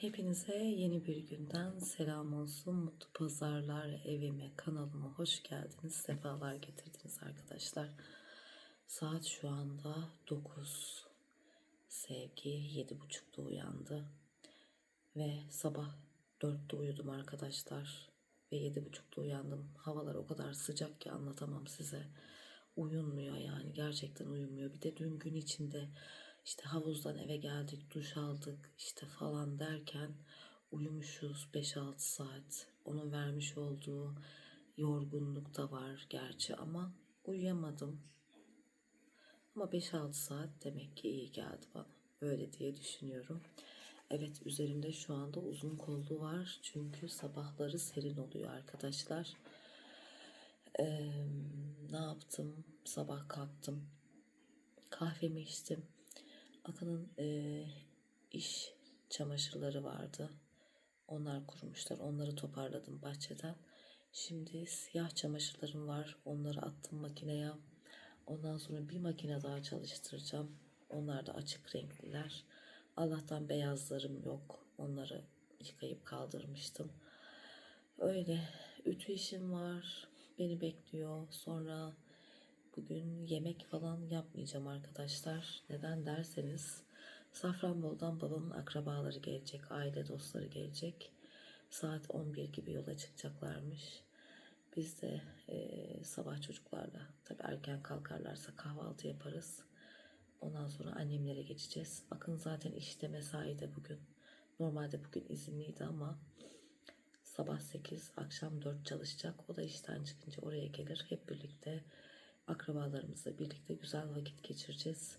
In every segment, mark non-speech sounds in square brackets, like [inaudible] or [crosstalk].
Hepinize yeni bir günden selam olsun. Mutlu pazarlar evime, kanalıma hoş geldiniz. Sefalar getirdiniz arkadaşlar. Saat şu anda 9. Sevgi 7.30'da uyandı. Ve sabah 4'te uyudum arkadaşlar. Ve 7.30'da uyandım. Havalar o kadar sıcak ki anlatamam size. Uyunmuyor yani gerçekten uyumuyor. Bir de dün gün içinde işte havuzdan eve geldik, duş aldık işte falan derken uyumuşuz 5-6 saat. Onun vermiş olduğu yorgunluk da var gerçi ama uyuyamadım. Ama 5-6 saat demek ki iyi geldi bana. Öyle diye düşünüyorum. Evet üzerimde şu anda uzun kollu var. Çünkü sabahları serin oluyor arkadaşlar. Ee, ne yaptım? Sabah kalktım. Kahvemi içtim. Akın'ın e, iş çamaşırları vardı. Onlar kurumuşlar. Onları toparladım bahçeden. Şimdi siyah çamaşırlarım var. Onları attım makineye. Ondan sonra bir makine daha çalıştıracağım. Onlar da açık renkliler. Allah'tan beyazlarım yok. Onları yıkayıp kaldırmıştım. Öyle ütü işim var. Beni bekliyor. Sonra bugün yemek falan yapmayacağım arkadaşlar. Neden derseniz Safranbolu'dan babamın akrabaları gelecek. Aile dostları gelecek. Saat 11 gibi yola çıkacaklarmış. Biz de e, sabah çocuklarla tabii erken kalkarlarsa kahvaltı yaparız. Ondan sonra annemlere geçeceğiz. Akın zaten işte mesaide bugün. Normalde bugün izinliydi ama sabah 8 akşam 4 çalışacak. O da işten çıkınca oraya gelir. Hep birlikte akrabalarımızla birlikte güzel vakit geçireceğiz.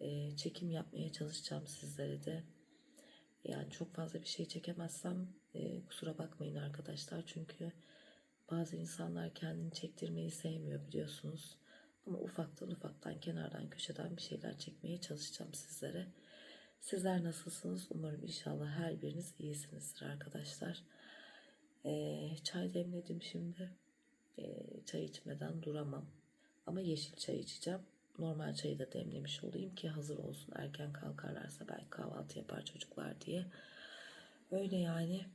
Ee, çekim yapmaya çalışacağım sizlere de. Yani çok fazla bir şey çekemezsem e, kusura bakmayın arkadaşlar. Çünkü bazı insanlar kendini çektirmeyi sevmiyor biliyorsunuz. Ama ufaktan ufaktan kenardan köşeden bir şeyler çekmeye çalışacağım sizlere. Sizler nasılsınız? Umarım inşallah her biriniz iyisinizdir arkadaşlar. Ee, çay demledim şimdi. Ee, çay içmeden duramam. Ama yeşil çay içeceğim. Normal çayı da demlemiş olayım ki hazır olsun. Erken kalkarlarsa belki kahvaltı yapar çocuklar diye. Öyle yani.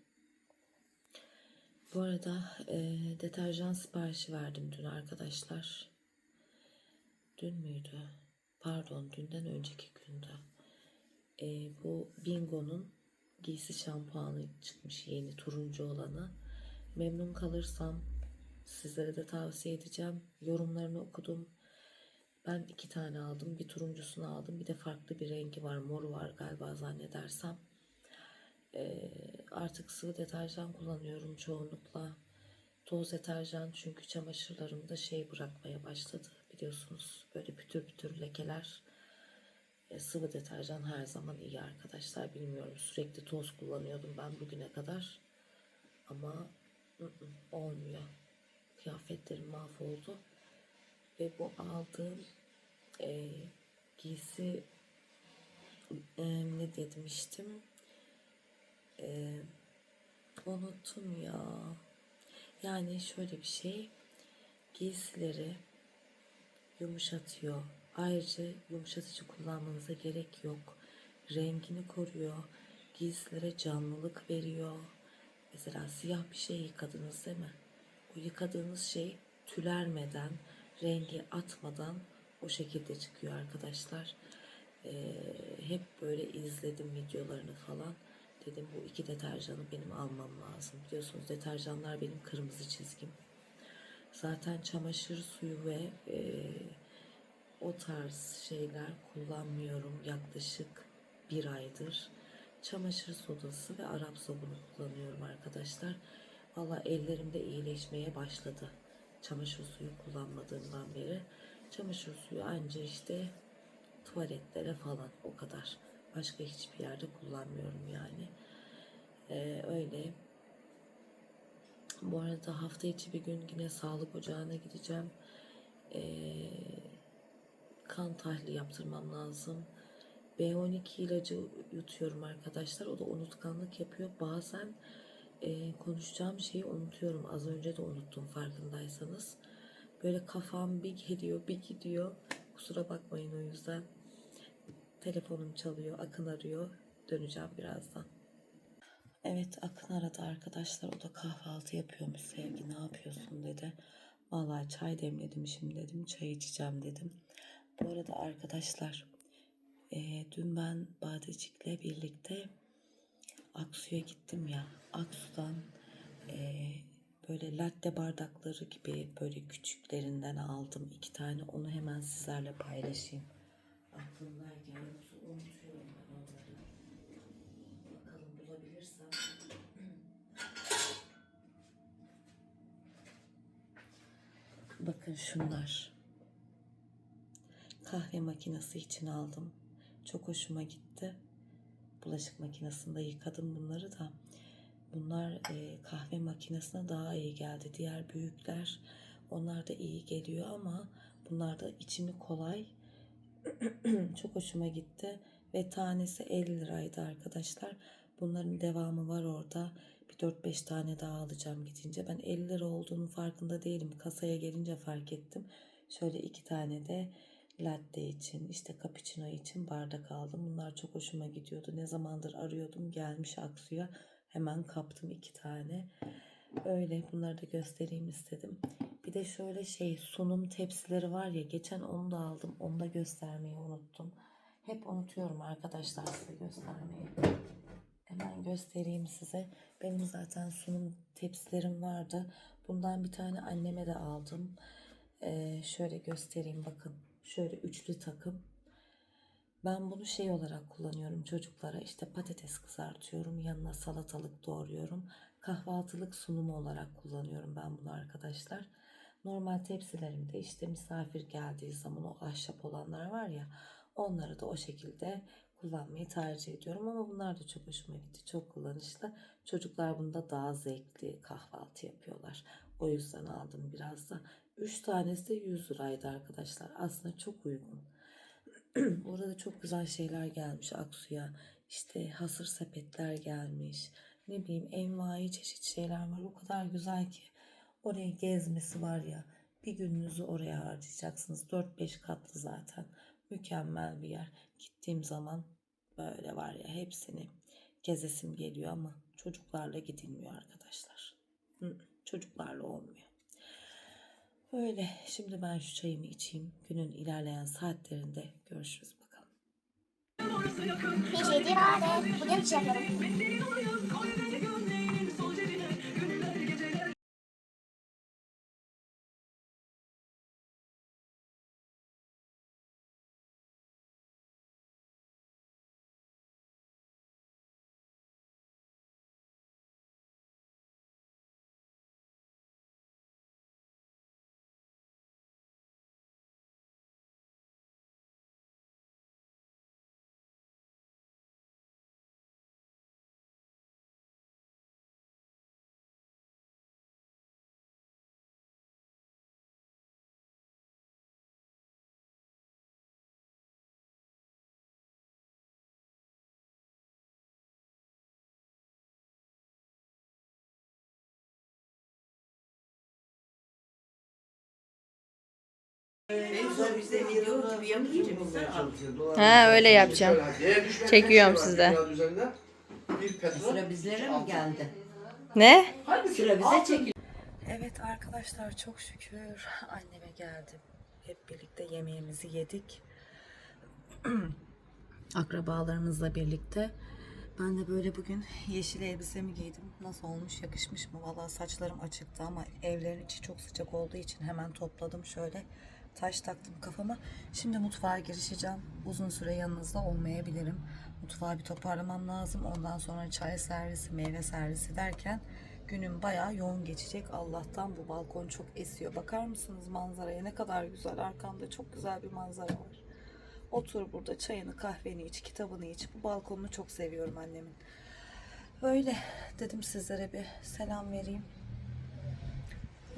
Bu arada e, deterjan siparişi verdim dün arkadaşlar. Dün müydü? Pardon dünden önceki gündü. E, bu Bingo'nun giysi şampuanı çıkmış yeni turuncu olanı. Memnun kalırsam sizlere de tavsiye edeceğim. Yorumlarını okudum. Ben iki tane aldım. Bir turuncusunu aldım. Bir de farklı bir rengi var. Moru var galiba zannedersem. Ee, artık sıvı deterjan kullanıyorum çoğunlukla. Toz deterjan çünkü çamaşırlarımda şey bırakmaya başladı. Biliyorsunuz böyle pütür pütür lekeler. E, sıvı deterjan her zaman iyi arkadaşlar. Bilmiyorum sürekli toz kullanıyordum ben bugüne kadar. Ama ı -ı, olmuyor. Kıyafetlerim mahvoldu. Ve bu aldığım e, giysi e, ne demiştim? E, unuttum ya. Yani şöyle bir şey. Giysileri yumuşatıyor. Ayrıca yumuşatıcı kullanmanıza gerek yok. Rengini koruyor. Giysilere canlılık veriyor. Mesela siyah bir şey yıkadınız değil mi? O yıkadığınız şey tülermeden, rengi atmadan o şekilde çıkıyor arkadaşlar. Ee, hep böyle izledim videolarını falan. Dedim bu iki deterjanı benim almam lazım. Biliyorsunuz deterjanlar benim kırmızı çizgim. Zaten çamaşır suyu ve e, o tarz şeyler kullanmıyorum yaklaşık bir aydır. Çamaşır sodası ve Arap sabunu kullanıyorum arkadaşlar. Valla ellerimde iyileşmeye başladı. Çamaşır suyu kullanmadığımdan beri. Çamaşır suyu anca işte tuvaletlere falan o kadar. Başka hiçbir yerde kullanmıyorum yani. Ee, öyle. Bu arada hafta içi bir gün yine sağlık ocağına gideceğim. Ee, kan tahlili yaptırmam lazım. B12 ilacı yutuyorum arkadaşlar. O da unutkanlık yapıyor. Bazen e, konuşacağım şeyi unutuyorum. Az önce de unuttum farkındaysanız. Böyle kafam bir geliyor bir gidiyor. Kusura bakmayın o yüzden. Telefonum çalıyor. Akın arıyor. Döneceğim birazdan. Evet Akın aradı arkadaşlar. O da kahvaltı yapıyormuş Sevgi. Ne yapıyorsun dedi. Vallahi çay demledim şimdi dedim. Çay içeceğim dedim. Bu arada arkadaşlar eee, dün ben Badecik'le birlikte Aksu'ya gittim ya. Aksu'dan eee, böyle latte bardakları gibi böyle küçüklerinden aldım iki tane. Onu hemen sizlerle paylaşayım. Aklımdayken yoksa unutuyorum onları. Bakalım bulabilirsem. [clears throat] Bakın şunlar. Kahve makinesi için aldım. Çok hoşuma gitti. Bulaşık makinesinde yıkadım bunları da. Bunlar e, kahve makinesine daha iyi geldi. Diğer büyükler onlar da iyi geliyor ama bunlar da içimi kolay. [clears throat] Çok hoşuma gitti ve tanesi 50 liraydı arkadaşlar. Bunların devamı var orada. Bir 4-5 tane daha alacağım gidince. Ben 50 lira olduğunu farkında değilim. Kasaya gelince fark ettim. Şöyle iki tane de latte için, işte cappuccino için bardak aldım. Bunlar çok hoşuma gidiyordu. Ne zamandır arıyordum. Gelmiş Aksu'ya. Hemen kaptım iki tane. Öyle bunları da göstereyim istedim. Bir de şöyle şey sunum tepsileri var ya geçen onu da aldım. Onu da göstermeyi unuttum. Hep unutuyorum arkadaşlar size göstermeyi. Hemen göstereyim size. Benim zaten sunum tepsilerim vardı. Bundan bir tane anneme de aldım. Ee, şöyle göstereyim bakın. Şöyle üçlü takım. Ben bunu şey olarak kullanıyorum çocuklara. İşte patates kızartıyorum yanına salatalık doğruyorum. Kahvaltılık sunumu olarak kullanıyorum ben bunu arkadaşlar. Normal tepsilerimde işte misafir geldiği zaman o ahşap olanlar var ya onları da o şekilde kullanmayı tercih ediyorum. Ama bunlar da çok hoşuma gitti. Çok kullanışlı. Çocuklar bunda daha zevkli kahvaltı yapıyorlar. O yüzden aldım biraz da 3 tanesi de 100 liraydı arkadaşlar aslında çok uygun. [clears throat] Orada çok güzel şeyler gelmiş Aksu'ya. İşte hasır sepetler gelmiş. Ne bileyim envai çeşit şeyler var. O kadar güzel ki. Oraya gezmesi var ya. Bir gününüzü oraya harcayacaksınız. 4-5 katlı zaten. Mükemmel bir yer. Gittiğim zaman böyle var ya hepsini gezesim geliyor ama çocuklarla gidilmiyor arkadaşlar. Çocuklarla olmuyor. Öyle. Şimdi ben şu çayımı içeyim. Günün ilerleyen saatlerinde görüşürüz bakalım. PJD Rade. Bugün şey. Ha öyle yapacağım. Çekiyorum sizde. Sıra bizlere mi geldi? Ne? Sıra bize çekil. Evet arkadaşlar çok şükür [laughs] anneme geldim. Hep birlikte yemeğimizi yedik. [clears throat] Akrabalarımızla birlikte. Ben de böyle bugün yeşil elbisemi giydim. Nasıl olmuş yakışmış mı? Valla saçlarım açıktı ama evlerin içi çok sıcak olduğu için hemen topladım şöyle. Taş taktım kafama. Şimdi mutfağa girişeceğim. Uzun süre yanınızda olmayabilirim. Mutfağı bir toparlamam lazım. Ondan sonra çay servisi, meyve servisi derken günüm bayağı yoğun geçecek. Allah'tan bu balkon çok esiyor. Bakar mısınız manzaraya? Ne kadar güzel. Arkamda çok güzel bir manzara var. Otur burada çayını kahveni iç, kitabını iç. Bu balkonunu çok seviyorum annemin. Öyle dedim sizlere bir selam vereyim.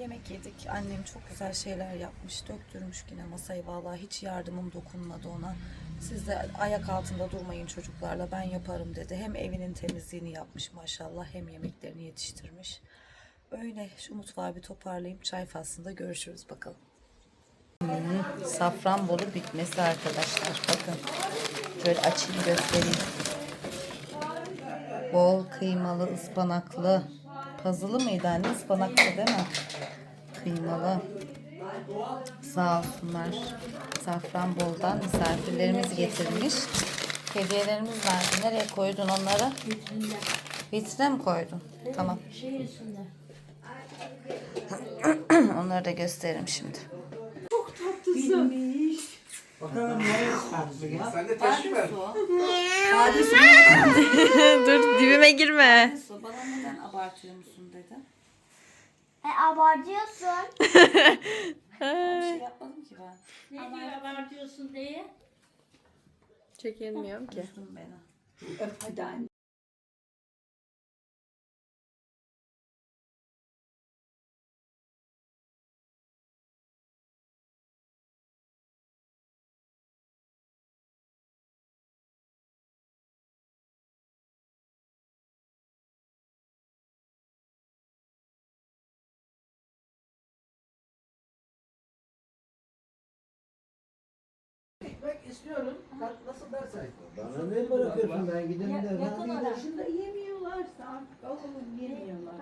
Yemek yedik. Annem çok güzel şeyler yapmış. Döktürmüş yine masayı. Vallahi hiç yardımım dokunmadı ona. Siz de ayak altında durmayın çocuklarla. Ben yaparım dedi. Hem evinin temizliğini yapmış maşallah. Hem yemeklerini yetiştirmiş. Öyle şu mutfağı bir toparlayayım. Çay faslında görüşürüz bakalım. Safranbolu bükmesi arkadaşlar. Bakın. Şöyle açayım göstereyim. Bol kıymalı, ıspanaklı. Pazılı mıydı anne? Ispanaklı değil mi? Kıymalı. Sağ olsunlar. Safranbol'dan misafirlerimiz getirmiş. Hediyelerimiz nerede? Nereye koydun onları? Vitrine mi koydun? Tamam. [clears throat] Onları da gösteririm şimdi. Dur dibime girme. Bana neden abartıyor musun dedi. E abartıyorsun. [laughs] Bir şey yapmadım ki ben. Ne diyor abartıyorsun diye? Çekilmiyorum ki. Üzdün beni. Bana ne bırakıyorsun ben gidelim de. ben- Dışında yemiyorlarsa artık alalım yemiyorlar.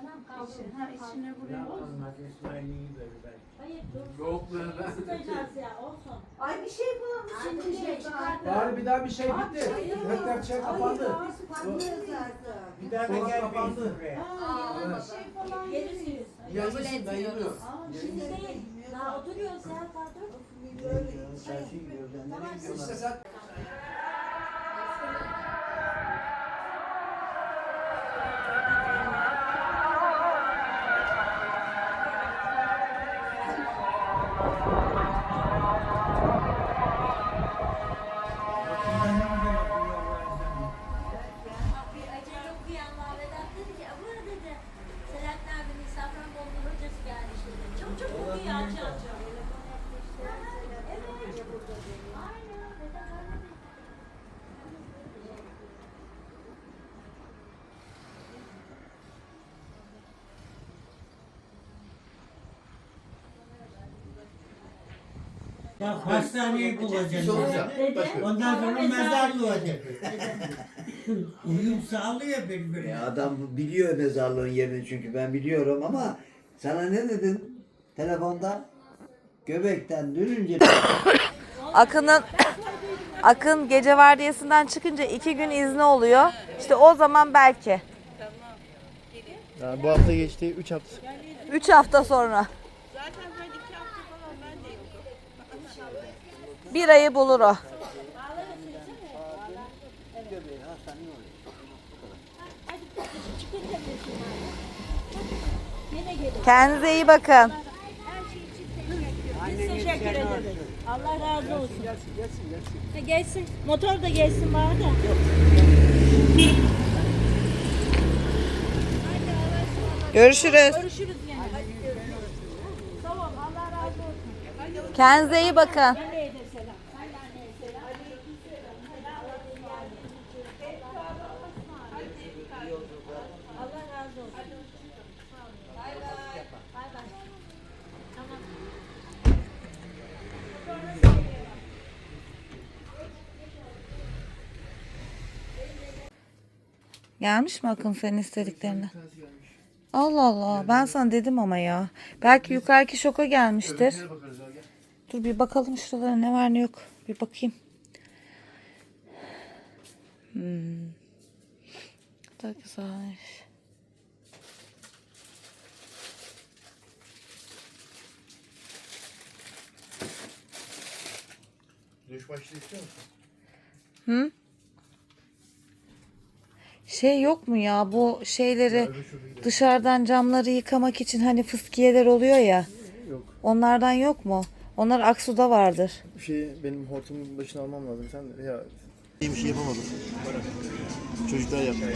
Anam kaldı. Ha içine vuruyor. Olmaz İsmail'i iyi böyle ben. Hayır dur. Yok ben. Tutacağız ya olsun. Ay bir şey bulalım şimdi şey Bari bir daha bir şey bitti. Defter şey kapandı. Bir daha da gel kapandı. buraya. şey falan Gelirsiniz. Gelmesin ben yemiyorum. Şimdi değil. Daha oturuyoruz ya. Daha dur. Gidiyoruz. Ben nereye Tamam, Ya hastaneyi bulacaksın. Dedi. Ondan sonra mezar olacak. Uyum sağlıyor birbirine. Ya adam biliyor mezarlığın yerini çünkü ben biliyorum ama sana ne dedim telefonda? Göbekten dönünce [coughs] Akın'ın [coughs] Akın gece vardiyasından çıkınca iki gün izni oluyor. İşte o zaman belki. Yani bu hafta geçti 3 hafta. Üç hafta sonra. Bir ayı bulur o. Kendinize iyi bakın. Teşekkür ederiz. Allah razı olsun. Gelsin, gelsin, gelsin. Gelsin. Motor da gelsin bana da. Görüşürüz. Görüşürüz yani. Tamam Allah razı olsun. Kendinize iyi bakın. Anneye de selam. Sen de anneye selam. Allah razı olsun. Bay bay. Bay bay. Tamam. Gelmiş mi Akın senin istediklerine? Allah Allah. Ben sana dedim ama ya. Belki yukarıki şoka gelmiştir. Dur bir bakalım şuralara ne var ne yok. Bir bakayım. Hmm. Da güzelmiş. Başlığı istiyor musun? Hı? Şey yok mu ya bu şeyleri dışarıdan camları yıkamak için hani fıskiyeler oluyor ya. Yok. Onlardan yok mu? Onlar Aksu'da vardır. Bir şey benim hortumun başına almam lazım. Sen de ya bir şey yapamadım. Çocuklar yaptı.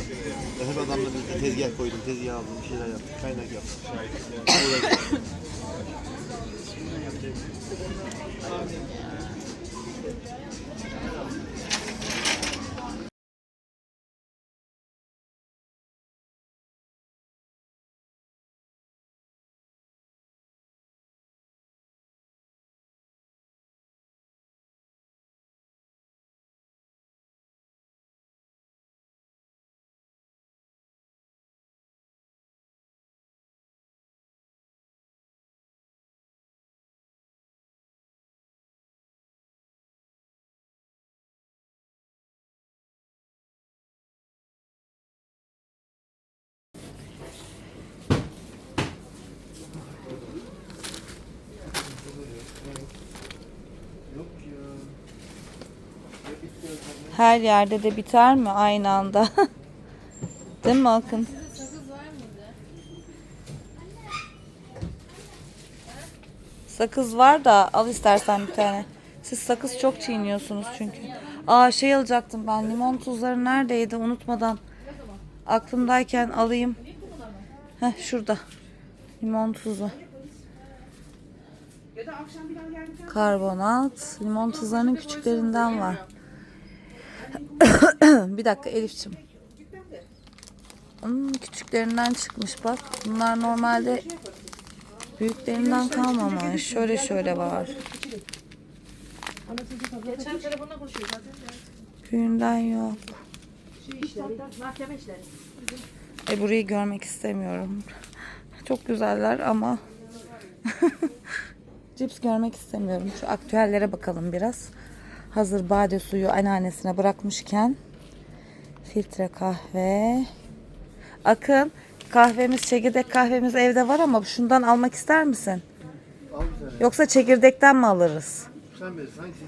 Hep adamla birlikte tezgah koydum, tezgah aldım, bir şeyler yaptım, kaynak yaptım. Her yerde de biter mi aynı anda? [laughs] Değil mi Akın? Sakız var da al istersen bir tane. Siz sakız çok çiğniyorsunuz çünkü. Aa şey alacaktım ben limon tuzları neredeydi unutmadan. Aklımdayken alayım. Heh şurada. Limon tuzu. Karbonat. Limon tuzlarının küçüklerinden var. Bir dakika Elifçim. Hmm, küçüklerinden çıkmış bak. Bunlar normalde büyüklerinden kalmamış. Şöyle şöyle var. Büyüğünden yok. E burayı görmek istemiyorum. Çok güzeller ama [laughs] cips görmek istemiyorum. Şu aktüellere bakalım biraz. Hazır bade suyu anneannesine bırakmışken filtre kahve. Akın kahvemiz çekirdek kahvemiz evde var ama şundan almak ister misin? Al. Yoksa çekirdekten mi alırız? Sen bilirsin hangisi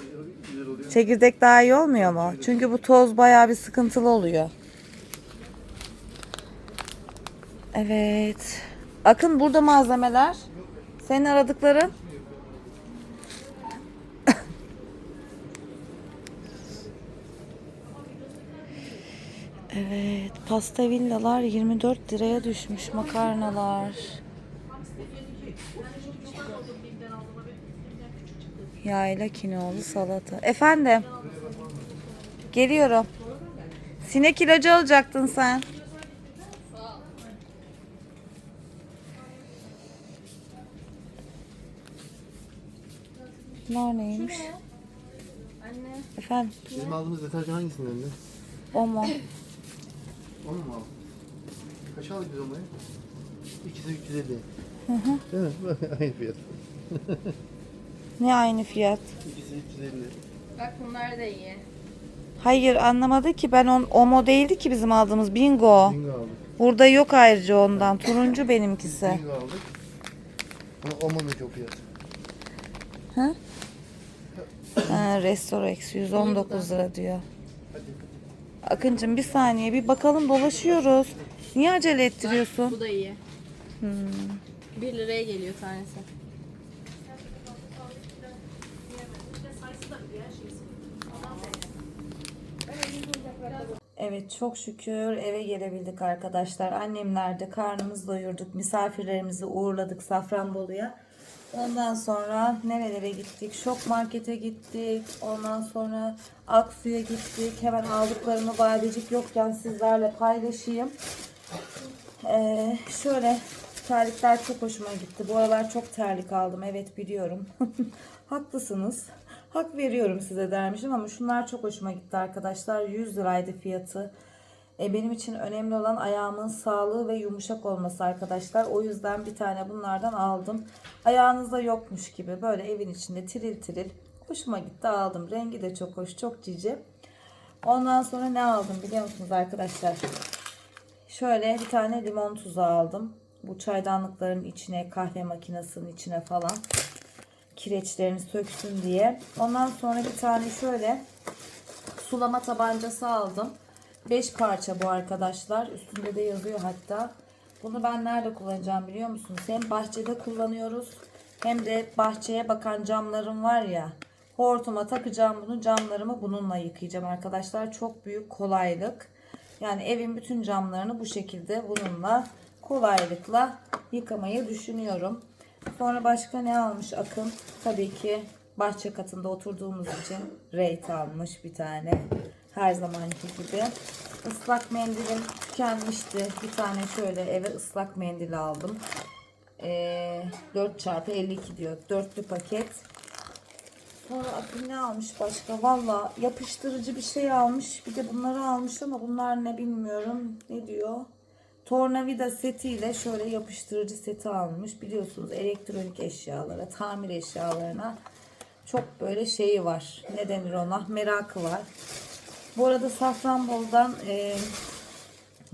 güzel oluyor. Çekirdek daha iyi olmuyor mu? Çünkü bu toz bayağı bir sıkıntılı oluyor. Evet. Akın burada malzemeler. Senin aradıkların. Evet, pasta villalar 24 liraya düşmüş makarnalar. Yayla kinoğlu salata. Efendim. Geliyorum. Sinek ilacı alacaktın sen. Bunlar neymiş? Efendim, Bizim aldığımız deterjan hangisinin önünde? Omo. Onu mu aldın? Kaç aldık biz onları? İkisi 350. Hı hı. Değil mi? [laughs] Aynı fiyat. [laughs] Ne aynı fiyat? İkisi 350. Bak bunlar da iyi. Hayır anlamadı ki ben on, Omo değildi ki bizim aldığımız Bingo. Bingo aldık. Burada yok ayrıca ondan. Turuncu benimkisi. Bingo aldık. Ama Oman'ın çok fiyat. Ha, Restorex 119 lira diyor. Akıncım bir saniye bir bakalım dolaşıyoruz. Niye acele ettiriyorsun? Bu da iyi. 1 liraya geliyor tanesi. Evet çok şükür eve gelebildik arkadaşlar. Annemlerde karnımızı doyurduk. Misafirlerimizi uğurladık Safranbolu'ya. Ondan sonra nerelere gittik? Şok markete gittik. Ondan sonra Aksu'ya gittik. Hemen aldıklarımı badecik yokken sizlerle paylaşayım. Ee, şöyle terlikler çok hoşuma gitti. Bu aralar çok terlik aldım. Evet biliyorum. [laughs] Haklısınız. Hak veriyorum size dermişim ama şunlar çok hoşuma gitti arkadaşlar. 100 liraydı fiyatı. E, benim için önemli olan ayağımın sağlığı ve yumuşak olması arkadaşlar. O yüzden bir tane bunlardan aldım. Ayağınızda yokmuş gibi böyle evin içinde tiril tiril. Hoşuma gitti aldım. Rengi de çok hoş, çok cici. Ondan sonra ne aldım biliyor musunuz arkadaşlar? Şöyle bir tane limon tuzu aldım. Bu çaydanlıkların içine, kahve makinesinin içine falan kireçlerini söksün diye. Ondan sonra bir tane şöyle sulama tabancası aldım. 5 parça bu arkadaşlar. Üstünde de yazıyor hatta. Bunu ben nerede kullanacağım biliyor musunuz? Hem bahçede kullanıyoruz hem de bahçeye bakan camlarım var ya. Hortuma takacağım bunu camlarımı bununla yıkayacağım arkadaşlar. Çok büyük kolaylık. Yani evin bütün camlarını bu şekilde bununla kolaylıkla yıkamayı düşünüyorum. Sonra başka ne almış Akın? Tabii ki bahçe katında oturduğumuz için reyt almış bir tane. Her zamanki gibi. Islak mendilim tükenmişti. Bir tane şöyle eve ıslak mendil aldım. Ee, 4 çarpı 52 diyor. Dörtlü paket. Sonra Akın ne almış başka? Valla yapıştırıcı bir şey almış. Bir de bunları almış ama bunlar ne bilmiyorum. Ne diyor? Tornavida setiyle şöyle yapıştırıcı seti almış. Biliyorsunuz elektronik eşyalara, tamir eşyalarına çok böyle şeyi var. Ne denir ona? Merakı var. Bu arada Safranbolu'dan e,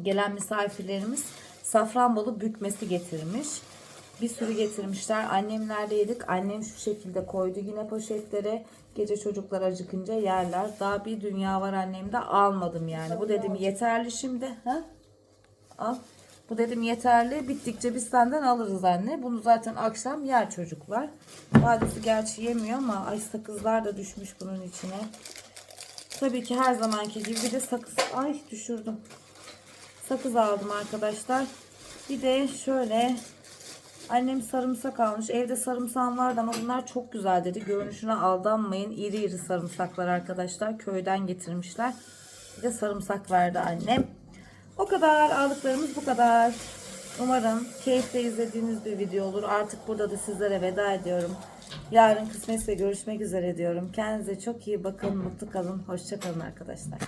gelen misafirlerimiz Safranbolu bükmesi getirmiş. Bir sürü getirmişler. Annemlerle yedik. Annem şu şekilde koydu yine poşetlere. Gece çocuklar acıkınca yerler. Daha bir dünya var annemde. Almadım yani. Bu dedim yeterli şimdi. Ha? Al. Bu dedim yeterli. Bittikçe biz senden alırız anne. Bunu zaten akşam yer çocuklar. Vadisi gerçi yemiyor ama ay sakızlar da düşmüş bunun içine. Tabii ki her zamanki gibi bir de sakız. Ay düşürdüm. Sakız aldım arkadaşlar. Bir de şöyle annem sarımsak almış. Evde sarımsağım vardı ama bunlar çok güzel dedi. Görünüşüne aldanmayın. İri iri sarımsaklar arkadaşlar. Köyden getirmişler. Bir de sarımsak verdi annem. O kadar aldıklarımız bu kadar. Umarım keyifle izlediğiniz bir video olur. Artık burada da sizlere veda ediyorum. Yarın kısmetse görüşmek üzere diyorum. Kendinize çok iyi bakın. Mutlu kalın. Hoşça kalın arkadaşlar.